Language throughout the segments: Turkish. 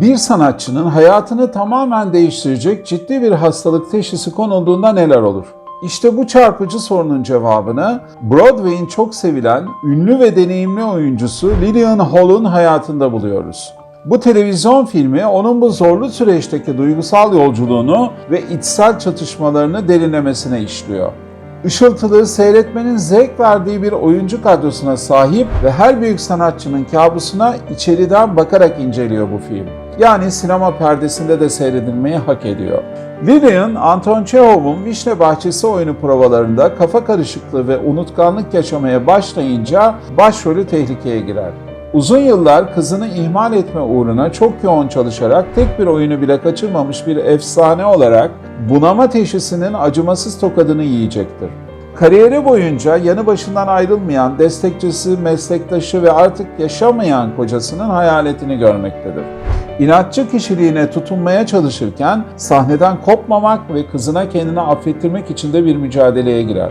Bir sanatçının hayatını tamamen değiştirecek ciddi bir hastalık teşhisi konulduğunda neler olur? İşte bu çarpıcı sorunun cevabını Broadway'in çok sevilen ünlü ve deneyimli oyuncusu Lillian Hall'un hayatında buluyoruz. Bu televizyon filmi onun bu zorlu süreçteki duygusal yolculuğunu ve içsel çatışmalarını derinlemesine işliyor. Işıltılı, seyretmenin zevk verdiği bir oyuncu kadrosuna sahip ve her büyük sanatçının kabusuna içeriden bakarak inceliyor bu film. Yani sinema perdesinde de seyredilmeyi hak ediyor. Lillian, Anton Chekhov'un Vişne Bahçesi oyunu provalarında kafa karışıklığı ve unutkanlık yaşamaya başlayınca başrolü tehlikeye girer. Uzun yıllar kızını ihmal etme uğruna çok yoğun çalışarak tek bir oyunu bile kaçırmamış bir efsane olarak bunama teşhisinin acımasız tokadını yiyecektir. Kariyeri boyunca yanı başından ayrılmayan destekçisi, meslektaşı ve artık yaşamayan kocasının hayaletini görmektedir. İnatçı kişiliğine tutunmaya çalışırken sahneden kopmamak ve kızına kendini affettirmek için de bir mücadeleye girer.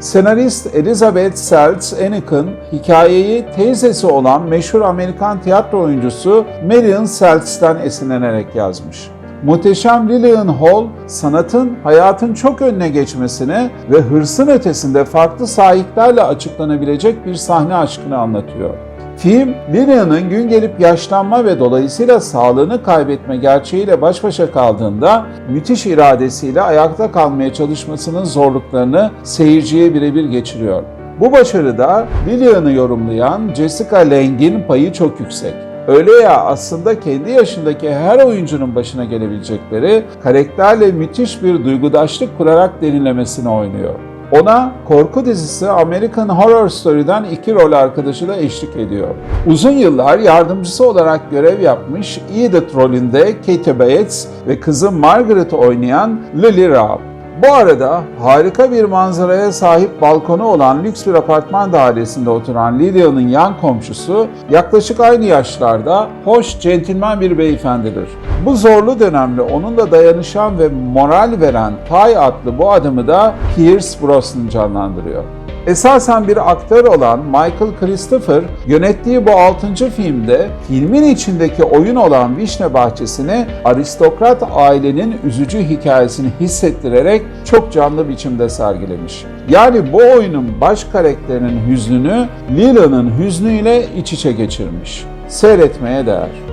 Senarist Elizabeth Seltz Enick'ın hikayeyi teyzesi olan meşhur Amerikan tiyatro oyuncusu Marion Seltz'ten esinlenerek yazmış. Muhteşem Lillian Hall, sanatın hayatın çok önüne geçmesini ve hırsın ötesinde farklı sahiplerle açıklanabilecek bir sahne aşkını anlatıyor. Film, Lillian'ın gün gelip yaşlanma ve dolayısıyla sağlığını kaybetme gerçeğiyle baş başa kaldığında müthiş iradesiyle ayakta kalmaya çalışmasının zorluklarını seyirciye birebir geçiriyor. Bu başarıda Lillian'ı yorumlayan Jessica Lange'in payı çok yüksek. Öyle ya aslında kendi yaşındaki her oyuncunun başına gelebilecekleri karakterle müthiş bir duygudaşlık kurarak derinlemesine oynuyor. Ona korku dizisi American Horror Story'den iki rol arkadaşı da eşlik ediyor. Uzun yıllar yardımcısı olarak görev yapmış Edith rolünde Katie Bates ve kızı Margaret oynayan Lily Raab. Bu arada harika bir manzaraya sahip balkonu olan lüks bir apartman dairesinde oturan Lilian'ın yan komşusu yaklaşık aynı yaşlarda hoş, centilmen bir beyefendidir. Bu zorlu dönemde onunla dayanışan ve moral veren Ty adlı bu adamı da Pierce Brosnan canlandırıyor. Esasen bir aktör olan Michael Christopher yönettiği bu 6. filmde filmin içindeki oyun olan Vişne Bahçesi'ni aristokrat ailenin üzücü hikayesini hissettirerek çok canlı biçimde sergilemiş. Yani bu oyunun baş karakterinin hüznünü Lila'nın hüznüyle iç içe geçirmiş. Seyretmeye değer.